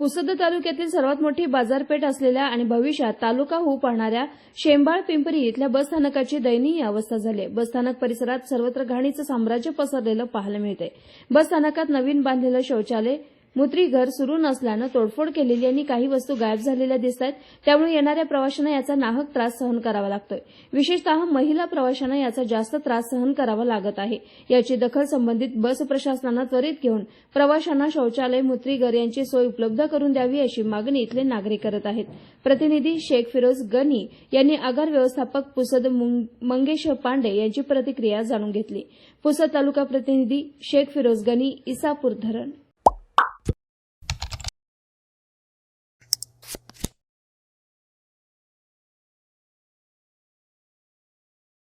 पुसद तालुक्यातील सर्वात मोठी बाजारपेठ असलेल्या आणि भविष्यात तालुका होऊ पाहणाऱ्या शेंबाळ पिंपरी इथल्या बसस्थानकाची दयनीय अवस्था झाली आहे. बसस्थानक परिसरात सर्वत्र घाणीचं साम्राज्य पसरलेलं पाहायला मिळतंय बसस्थानकात नवीन बांधलेलं शौचालय मूत्रीघर सुरू नसल्यानं तोडफोड केलेली आणि काही वस्तू गायब झालेल्या दिसत आहेत त्यामुळे येणाऱ्या प्रवाशांना याचा नाहक त्रास सहन करावा लागतोय. विशेषतः महिला प्रवाशांना याचा जास्त त्रास सहन करावा लागत आहे. याची दखल संबंधित बस प्रशासनानं त्वरित घेऊन प्रवाशांना शौचालय मूत्रीघर यांची सोय उपलब्ध करून द्यावी अशी मागणी इथले नागरिक करत आहेत. प्रतिनिधी शेख फिरोज गनी यांनी आगार व्यवस्थापक पुसद मुंग- मंगेश पांडे यांची प्रतिक्रिया जाणून घेतली. पुसद तालुका प्रतिनिधी शेख फिरोज गनी इसापूर धरण.